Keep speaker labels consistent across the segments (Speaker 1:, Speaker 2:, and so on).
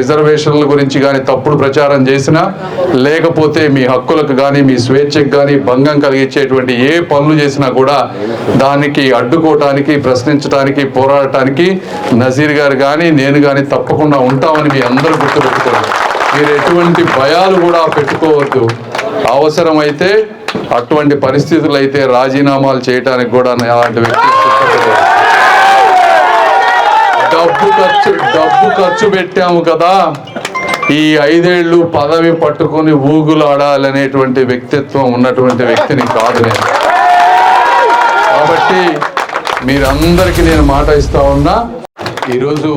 Speaker 1: రిజర్వేషన్ల గురించి కానీ తప్పుడు ప్రచారం చేసినా లేకపోతే మీ హక్కులకు కానీ మీ స్వేచ్ఛకు కానీ భంగం కలిగించేటువంటి ఏ పనులు చేసినా కూడా దానికి అడ్డుకోవటానికి ప్రశ్నించడానికి పోరాడటానికి నజీర్ గారు కానీ నేను కానీ తప్పకుండా ఉంటామని మీ అందరూ గుర్తుపెట్టుకోండి. మీరు ఎటువంటి భయాలు కూడా పెట్టుకోవద్దు. అవసరమైతే అటువంటి పరిస్థితులు అయితే రాజీనామాలు చేయడానికి కూడా అలాంటి వ్యక్తి డబ్బు ఖర్చు డబ్బు ఖర్చు పెట్టాము కదా. ఈ ఐదేళ్ళు పదవి పట్టుకొని ఊగులాడాలనేటువంటి వ్యక్తిత్వం ఉన్నటువంటి వ్యక్తిని కాదు నేను. కాబట్టి మీరందరికీ నేను మాట ఇస్తా ఉన్నా ఈరోజు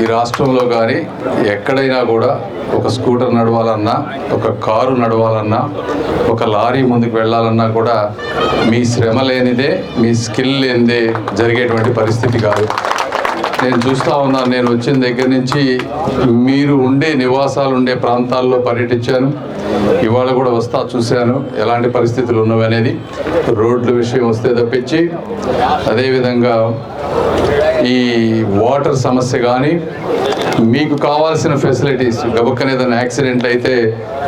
Speaker 1: ఈ రాష్ట్రంలో కానీ ఎక్కడైనా కూడా ఒక స్కూటర్ నడవాలన్నా ఒక కారు నడవాలన్నా ఒక లారీ ముందుకు వెళ్ళాలన్నా కూడా మీ శ్రమ లేనిదే మీ స్కిల్ లేనిదే జరిగేటువంటి పరిస్థితి కాదు. నేను చూస్తా ఉన్నాను నేను వచ్చిన దగ్గర నుంచి మీరు ఉండే నివాసాలు ఉండే ప్రాంతాల్లో పర్యటించాను. ఇవాళ కూడా వస్తా చూశాను ఎలాంటి పరిస్థితులు ఉన్నవి అనేది. రోడ్ల విషయం వస్తే తప్పించి అదేవిధంగా ఈ వాటర్ సమస్య కానీ మీకు కావాల్సిన ఫెసిలిటీస్ గబుక్కన ఏదైనా యాక్సిడెంట్ అయితే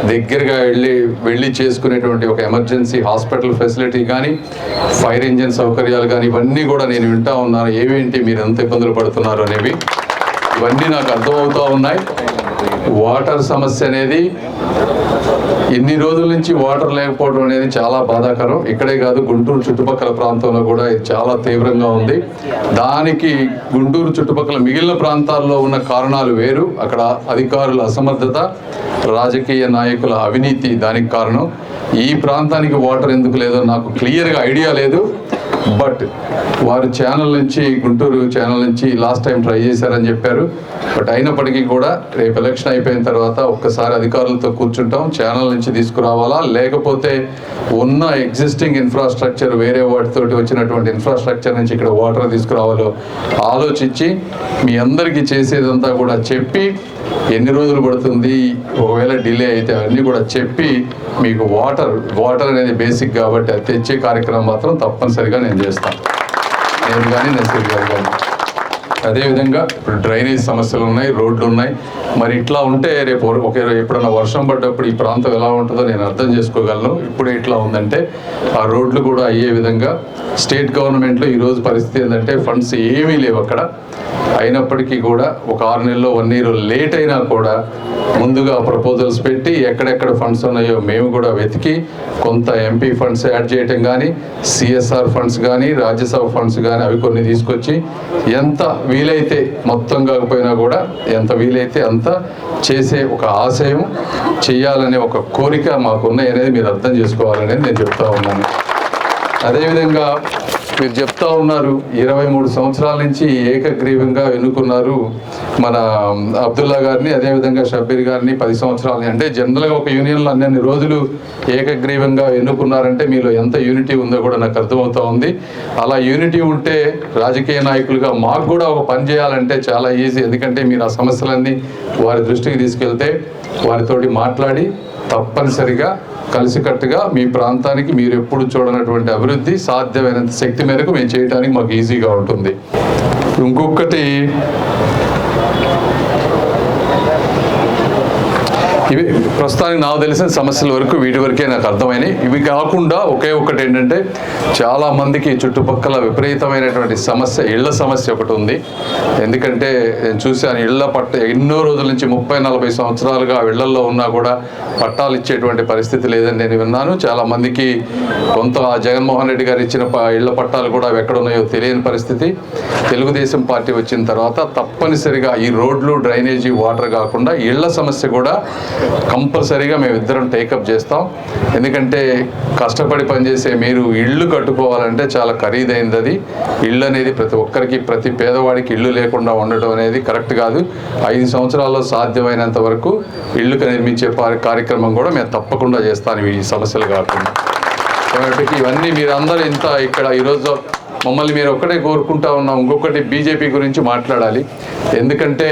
Speaker 1: దగ్గరగా వెళ్ళి వెళ్ళి చేసుకునేటువంటి ఒక ఎమర్జెన్సీ హాస్పిటల్ ఫెసిలిటీ కానీ ఫైర్ ఇంజిన్ సౌకర్యాలు కానీ ఇవన్నీ కూడా నేను వింటా ఉన్నాను. ఏవేంటి మీరు ఎంత ఇబ్బందులు పడుతున్నారు అనేవి? ఇవన్నీ నాకు అర్థమవుతూ ఉన్నాయి. వాటర్ సమస్య అనేది ఇన్ని రోజుల నుంచి వాటర్ లేకపోవడం అనేది చాలా బాధాకరం. ఇక్కడే కాదు గుంటూరు చుట్టుపక్కల ప్రాంతంలో కూడా ఇది చాలా తీవ్రంగా ఉంది. దానికి గుంటూరు చుట్టుపక్కల మిగిలిన ప్రాంతాల్లో ఉన్న కారణాలు వేరు. అక్కడ అధికారుల అసమర్థత రాజకీయ నాయకుల అవినీతి దానికి కారణం. ఈ ప్రాంతానికి వాటర్ ఎందుకు లేదో నాకు క్లియర్గా ఐడియా లేదు. బట్ వారు ఛానల్ నుంచి గుంటూరు ఛానల్ నుంచి లాస్ట్ టైం ట్రై చేశారని చెప్పారు. బట్ అయినప్పటికీ కూడా రేపు ఎలక్షన్ అయిపోయిన తర్వాత ఒక్కసారి అధికారులతో కూర్చుంటాం. ఛానల్ నుంచి తీసుకురావాలా? లేకపోతే ఉన్న ఎగ్జిస్టింగ్ ఇన్ఫ్రాస్ట్రక్చర్ వేరే వాటితోటి వచ్చినటువంటి ఇన్ఫ్రాస్ట్రక్చర్ నుంచి ఇక్కడ వాటర్ తీసుకురావాలో ఆలోచించి మీ అందరికీ చేసేదంతా కూడా చెప్పి ఎన్ని రోజులు పడుతుంది? ఒకవేళ డిలే అయితే అన్నీ కూడా చెప్పి మీకు వాటర్ వాటర్ అనేది బేసిక్ కాబట్టి అది తెచ్చే కార్యక్రమం మాత్రం తప్పనిసరిగా నేను చేస్తాను నేను కానీ నసీర్ గారు కానీ అదేవిధంగా ఇప్పుడు డ్రైనేజ్ సమస్యలు ఉన్నాయి రోడ్లు ఉన్నాయి. మరి ఇట్లా ఉంటే రేపు ఒకే ఎప్పుడన్నా వర్షం పడ్డప్పుడు ఈ ప్రాంతం ఎలా ఉంటుందో నేను అర్థం చేసుకోగలను. ఇప్పుడు ఇట్లా ఉందంటే ఆ రోడ్లు కూడా అయ్యే విధంగా స్టేట్ గవర్నమెంట్లో ఈరోజు పరిస్థితి ఏంటంటే ఫండ్స్ ఏమీ లేవు అక్కడ. అయినప్పటికీ కూడా ఒక ఆరు నెలల్లో వన్ ఇయర్ లేట్ అయినా కూడా ముందుగా ప్రపోజల్స్ పెట్టి ఎక్కడెక్కడ ఫండ్స్ ఉన్నాయో మేము కూడా వెతికి కొంత ఎంపీ ఫండ్స్ యాడ్ చేయటం కానీ సిఎస్ఆర్ ఫండ్స్ కానీ రాజ్యసభ ఫండ్స్ కానీ అవి కొన్ని తీసుకొచ్చి ఎంత వీలైతే మొత్తం కాకపోయినా కూడా ఎంత వీలైతే అంత చేసే ఒక ఆశయం చేయాలనే ఒక కోరిక మాకున్నాయి అనేది మీరు అర్థం చేసుకోవాలనేది నేను చెప్తా ఉన్నాను. అదేవిధంగా మీరు చెప్తా ఉన్నారు ఇరవై మూడు సంవత్సరాల నుంచి ఏకగ్రీవంగా ఎన్నుకున్నారు మన అబ్దుల్లా గారిని అదేవిధంగా షబ్బీర్ గారిని పది సంవత్సరాలని. అంటే జనరల్గా ఒక యూనియన్లో అన్ని రోజులు ఏకగ్రీవంగా ఎన్నుకున్నారంటే మీలో ఎంత యూనిటీ ఉందో కూడా నాకు అర్థమవుతా ఉంది. అలా యూనిటీ ఉంటే రాజకీయ నాయకులుగా మాకు కూడా ఒక పని చేయాలంటే చాలా ఈజీ. ఎందుకంటే మీరు ఆ సమస్యలన్నీ వారి దృష్టికి తీసుకెళ్తే వారితోటి మాట్లాడి తప్పనిసరిగా కలిసికట్టుగా మీ ప్రాంతానికి మీరు ఎప్పుడు చూడనటువంటి అభివృద్ధి సాధ్యమైనంత శక్తి మేరకు మేము చేయడానికి మాకు ఈజీగా ఉంటుంది. ఇంకొకటి ఇవి ప్రస్తుతానికి నాకు తెలిసిన సమస్యల వరకు వీటి వరకే నాకు అర్థమైనాయి. ఇవి కాకుండా ఒకే ఒక్కటి ఏంటంటే చాలా మందికి చుట్టుపక్కల విపరీతమైనటువంటి సమస్య ఇళ్ళ సమస్య ఒకటి ఉంది. ఎందుకంటే నేను చూశాను ఇళ్ళ పట్ట ఎన్నో రోజుల నుంచి ముప్పై నలభై సంవత్సరాలుగా ఆ ఇళ్ళలో ఉన్నా కూడా పట్టాలు ఇచ్చేటువంటి పరిస్థితి లేదని నేను విన్నాను. చాలా మందికి కొంత జగన్మోహన్ రెడ్డి గారు ఇచ్చిన ప- ఇళ్ళ పట్టాలు కూడా ఎక్కడున్నాయో ఎక్కడ ఉన్నాయో తెలియని పరిస్థితి. తెలుగుదేశం పార్టీ వచ్చిన తర్వాత తప్పనిసరిగా ఈ రోడ్లు డ్రైనేజీ వాటర్ కాకుండా ఇళ్ళ సమస్య కూడా కంపల్సరీగా మేము ఇద్దరం టేకప్ చేస్తాం. ఎందుకంటే కష్టపడి పనిచేసే మీరు ఇల్లు కట్టుకోవాలంటే చాలా ఖరీదైనది అది ఇల్లు అనేది ప్రతి ఒక్కరికి ప్రతి పేదవాడికి ఇల్లు లేకుండా ఉండడం అనేది కరెక్ట్ కాదు. ఐదు సంవత్సరాల్లో సాధ్యమైనంత వరకు ఇళ్ళు నిర్మించే కార్యక్రమం కూడా మేము తప్పకుండా చేస్తాను ఈ సమస్యలు కాకుండా. కాబట్టి ఇవన్నీ మీరందరూ ఇంత ఇక్కడ ఈరోజు మమ్మల్ని మీరు ఒక్కటే కోరుకుంటా ఉన్నాం. ఇంకొకటి బీజేపీ గురించి మాట్లాడాలి. ఎందుకంటే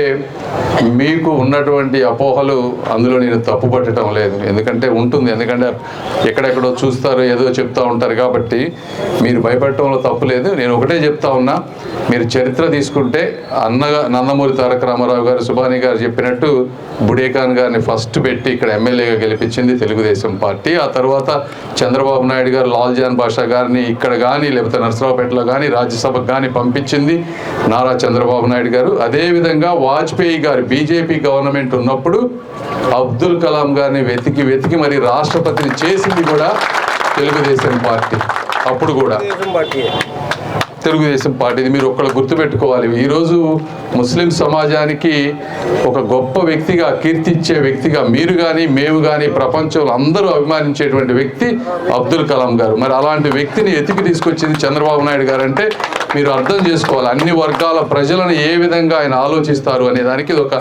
Speaker 1: మీకు ఉన్నటువంటి అపోహలు అందులో నేను తప్పు పట్టడం లేదు. ఎందుకంటే ఉంటుంది. ఎందుకంటే ఎక్కడెక్కడో చూస్తారు ఏదో చెప్తా ఉంటారు కాబట్టి మీరు భయపడటంలో తప్పు లేదు. నేను ఒకటే చెప్తా ఉన్నా మీరు చరిత్ర తీసుకుంటే అన్నగా నందమూరి తారక రామారావు గారు సుభాని గారు చెప్పినట్టు బుడేఖాన్ గారిని ఫస్ట్ పెట్టి ఇక్కడ ఎమ్మెల్యేగా గెలిపించింది తెలుగుదేశం పార్టీ. ఆ తర్వాత చంద్రబాబు నాయుడు గారు లాల్జాన్ బాషా గారిని ఇక్కడ కానీ లేకపోతే నరసరావుపేటలో కానీ రాజ్యసభకు కానీ పంపించింది నారా చంద్రబాబు నాయుడు గారు. అదే అదేవిధంగా వాజ్పేయి గారు బీజేపీ గవర్నమెంట్ ఉన్నప్పుడు అబ్దుల్ కలాం గారిని వెతికి వెతికి మరి రాష్ట్రపతిని చేసింది కూడా తెలుగుదేశం పార్టీ. అప్పుడు కూడా తెలుగుదేశం పార్టీది మీరు ఒక్కళ్ళు గుర్తుపెట్టుకోవాలి. ఈరోజు ముస్లిం సమాజానికి ఒక గొప్ప వ్యక్తిగా కీర్తించే వ్యక్తిగా మీరు కానీ మేము కానీ ప్రపంచంలో అందరూ అభిమానించేటువంటి వ్యక్తి అబ్దుల్ కలాం గారు. మరి అలాంటి వ్యక్తిని ఎతికి తీసుకొచ్చింది చంద్రబాబు నాయుడు గారు అంటే మీరు అర్థం చేసుకోవాలి అన్ని వర్గాల ప్రజలను ఏ విధంగా ఆయన ఆలోచిస్తారు అనే దానికి ఇది ఒక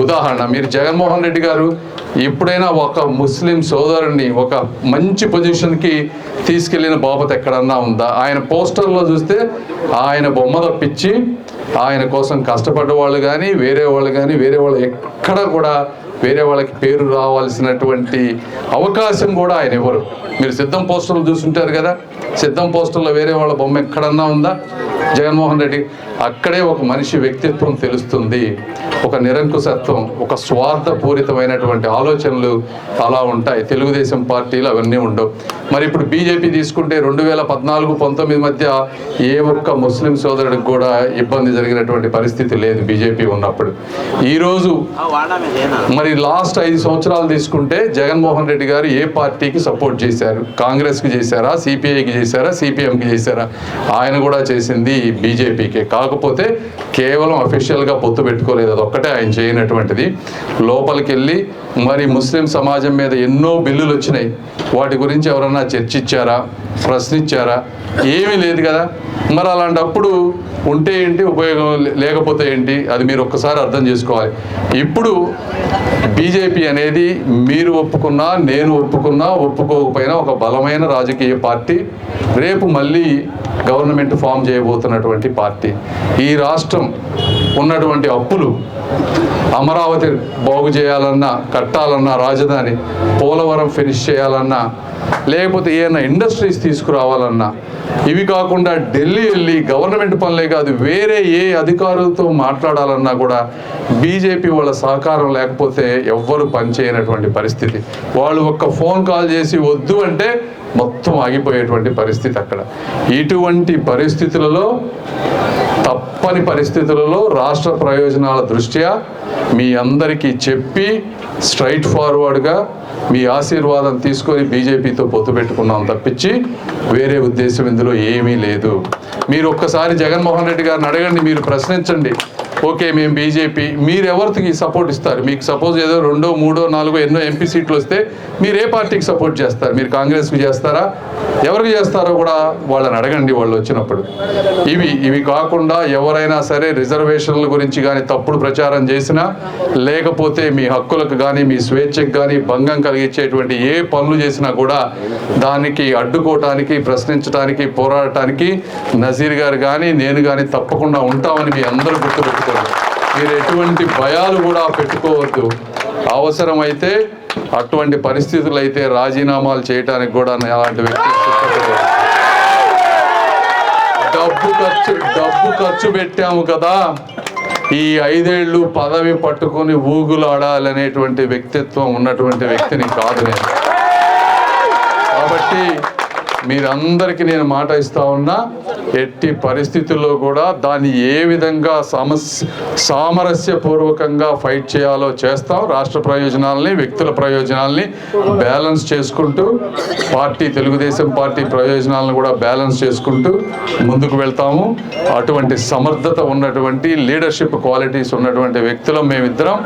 Speaker 1: ఉదాహరణ. మీరు జగన్మోహన్ రెడ్డి గారు ఎప్పుడైనా ఒక ముస్లిం సోదరుడిని ఒక మంచి పొజిషన్కి తీసుకెళ్ళిన బాబత్ ఎక్కడన్నా ఉందా? ఆయన పోస్టర్లో చూస్తే ఆయన బొమ్మ తప్పించి ఆయన కోసం కష్టపడ్డ వాళ్ళు కానీ వేరే వాళ్ళు కానీ వేరే వాళ్ళు ఎక్కడ కూడా వేరే వాళ్ళకి పేరు రావాల్సినటువంటి అవకాశం కూడా ఆయన ఇవ్వరు. మీరు సిద్ధం పోస్టర్లు చూసుంటారు కదా? సిద్ధం పోస్టర్లో వేరే వాళ్ళ బొమ్మ ఎక్కడన్నా ఉందా? జగన్మోహన్ రెడ్డి అక్కడే ఒక మనిషి వ్యక్తిత్వం తెలుస్తుంది. ఒక నిరంకుశత్వం ఒక స్వార్థపూరితమైనటువంటి ఆలోచనలు అలా ఉంటాయి. తెలుగుదేశం పార్టీలు అవన్నీ ఉండవు. మరి ఇప్పుడు బీజేపీ తీసుకుంటే రెండు వేల పద్నాలుగు పంతొమ్మిది మధ్య ఏ ఒక్క ముస్లిం సోదరుడికి కూడా ఇబ్బంది జరిగినటువంటి పరిస్థితి లేదు బీజేపీ ఉన్నప్పుడు. ఈరోజు మరి లాస్ట్ ఐదు సంవత్సరాలు తీసుకుంటే జగన్మోహన్ రెడ్డి గారు ఏ పార్టీకి సపోర్ట్ చేశారు? కాంగ్రెస్కి చేశారా? సిపిఐకి చేశారా? సిపిఎంకి చేశారా? ఆయన కూడా చేసింది బీజేపీకే. కాకపోతే కేవలం అఫీషియల్గా పొత్తు పెట్టుకోలేదు. అది ఒక్కటే ఆయన చేయనటువంటిది. లోపలికి వెళ్ళి మరి ముస్లిం సమాజం మీద ఎన్నో బిల్లులు వచ్చినాయి. వాటి గురించి ఎవరన్నా చర్చించారా? ప్రశ్నించారా? ఏమీ లేదు కదా. మరి అలాంటప్పుడు ఉంటే ఏంటి? ఉపయోగం లేకపోతే ఏంటి? అది మీరు ఒక్కసారి అర్థం చేసుకోవాలి. ఇప్పుడు బీజేపీ అనేది మీరు ఒప్పుకున్నా నేను ఒప్పుకున్నా ఒప్పుకోకపోయినా ఒక బలమైన రాజకీయ పార్టీ. రేపు మళ్ళీ గవర్నమెంట్ ఫామ్ పోతున్నటువంటి పార్టీ. ఈ రాష్ట్రం ఉన్నటువంటి అప్పులు అమరావతి బాగు చేయాలన్నా కట్టాలన్నా రాజధాని పోలవరం ఫినిష్ చేయాలన్నా లేకపోతే ఏమైనా ఇండస్ట్రీస్ తీసుకురావాలన్నా ఇవి కాకుండా ఢిల్లీ వెళ్ళి గవర్నమెంట్ పనులే కాదు వేరే ఏ అధికారులతో మాట్లాడాలన్నా కూడా బీజేపీ వాళ్ళ సహకారం లేకపోతే ఎవ్వరు పనిచేయనటువంటి పరిస్థితి. వాళ్ళు ఒక్క ఫోన్ కాల్ చేసి వద్దు అంటే మొత్తం ఆగిపోయేటువంటి పరిస్థితి అక్కడ. ఇటువంటి పరిస్థితులలో తప్పని పరిస్థితులలో రాష్ట్ర ప్రయోజనాల దృష్ట్యా మీ అందరికీ చెప్పి స్ట్రైట్ ఫార్వర్డ్గా మీ ఆశీర్వాదం తీసుకొని బీజేపీతో పొత్తు పెట్టుకున్నాం తప్పించి వేరే ఉద్దేశం ఇందులో ఏమీ లేదు. మీరు ఒక్కసారి జగన్మోహన్ రెడ్డి గారిని అడగండి మీరు ప్రశ్నించండి. ఓకే మేము బీజేపీ. మీరు ఎవరికి సపోర్ట్ ఇస్తారు? మీకు సపోజ్ ఏదో రెండో మూడో నాలుగో ఎన్నో ఎంపీ సీట్లు వస్తే మీరు ఏ పార్టీకి సపోర్ట్ చేస్తారు? మీరు కాంగ్రెస్కి చేస్తారా? ఎవరికి చేస్తారో కూడా వాళ్ళని అడగండి వాళ్ళు వచ్చినప్పుడు. ఇవి ఇవి కాకుండా ఎవరైనా సరే రిజర్వేషన్ల గురించి కానీ తప్పుడు ప్రచారం చేసినా లేకపోతే మీ హక్కులకు కానీ మీ స్వేచ్ఛకు కానీ భంగం కలిగించేటువంటి ఏ పనులు చేసినా కూడా దానికి అడ్డుకోవటానికి ప్రశ్నించడానికి పోరాడటానికి నజీర్ గారు కానీ నేను కానీ తప్పకుండా ఉంటామని మీ అందరూ పెట్టుకోవద్దు మీరు ఎటువంటి భయాలు కూడా పెట్టుకోవద్దు. అవసరమైతే అటువంటి పరిస్థితులు అయితే రాజీనామాలు చేయడానికి కూడా అలాంటి వ్యక్తి డబ్బు ఖర్చు డబ్బు ఖర్చు పెట్టాము కదా. ఈ ఐదేళ్ళు పదవి పట్టుకొని ఊగులాడాలనేటువంటి వ్యక్తిత్వం ఉన్నటువంటి వ్యక్తిని కాదు నేను. కాబట్టి మీరందరికీ నేను మాట ఇస్తా ఉన్నా ఎట్టి పరిస్థితుల్లో కూడా దాన్ని ఏ విధంగా సమస్య సామరస్యపూర్వకంగా ఫైట్ చేయాలో చేస్తాం. రాష్ట్ర ప్రయోజనాలని వ్యక్తుల ప్రయోజనాలని బ్యాలెన్స్ చేసుకుంటూ పార్టీ తెలుగుదేశం పార్టీ ప్రయోజనాలను కూడా బ్యాలెన్స్ చేసుకుంటూ ముందుకు వెళ్తాము. అటువంటి సమర్థత ఉన్నటువంటి లీడర్షిప్ క్వాలిటీస్ ఉన్నటువంటి వ్యక్తులం మేమిద్దరం.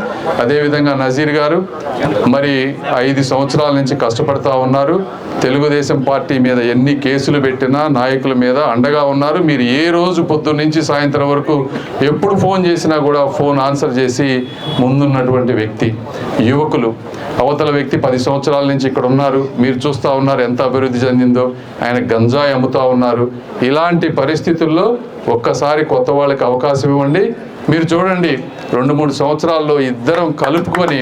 Speaker 1: అదేవిధంగా నజీర్ గారు మరి ఐదు సంవత్సరాల నుంచి కష్టపడతా ఉన్నారు. తెలుగుదేశం పార్టీ మీద ఎన్ని కేసులు పెట్టినా నాయకుల మీద అండగా ఉన్నారు. మీరు ఏ రోజు పొద్దున్న నుంచి సాయంత్రం వరకు ఎప్పుడు ఫోన్ చేసినా కూడా ఫోన్ ఆన్సర్ చేసి ముందున్నటువంటి వ్యక్తి యువకులు అవతల వ్యక్తి పది సంవత్సరాల నుంచి ఇక్కడ ఉన్నారు. మీరు చూస్తూ ఉన్నారు ఎంత అభివృద్ధి చెందిందో. ఆయన గంజాయి అమ్ముతా ఉన్నారు. ఇలాంటి పరిస్థితుల్లో ఒక్కసారి కొత్త వాళ్ళకి అవకాశం ఇవ్వండి. మీరు చూడండి రెండు మూడు సంవత్సరాల్లో ఇద్దరం కలుపుకొని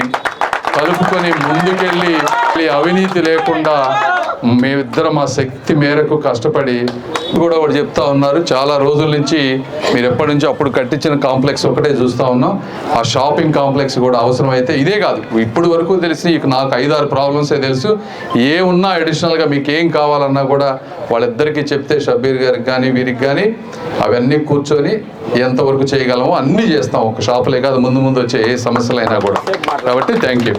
Speaker 1: కలుపుకొని ముందుకెళ్ళి అవినీతి లేకుండా మేమిద్దరం మా శక్తి మేరకు కష్టపడి కూడా ఒకటి చెప్తా ఉన్నారు. చాలా రోజుల నుంచి మీరు ఎప్పటి నుంచో అప్పుడు కట్టించిన కాంప్లెక్స్ ఒకటే చూస్తా ఉన్నాం. ఆ షాపింగ్ కాంప్లెక్స్ కూడా అవసరమైతే ఇదే కాదు. ఇప్పుడు వరకు తెలిసి ఇక నాకు ఐదారు ప్రాబ్లమ్సే తెలుసు. ఏ ఉన్నా అడిషనల్గా మీకు ఏం కావాలన్నా కూడా వాళ్ళిద్దరికీ చెప్తే షబీర్ గారికి కానీ వీరికి కానీ అవన్నీ కూర్చొని ఎంతవరకు చేయగలమో అన్నీ చేస్తాం. ఒక షాపులే కాదు ముందు ముందు వచ్చే ఏ సమస్యలైనా కూడా. కాబట్టి థ్యాంక్ యూ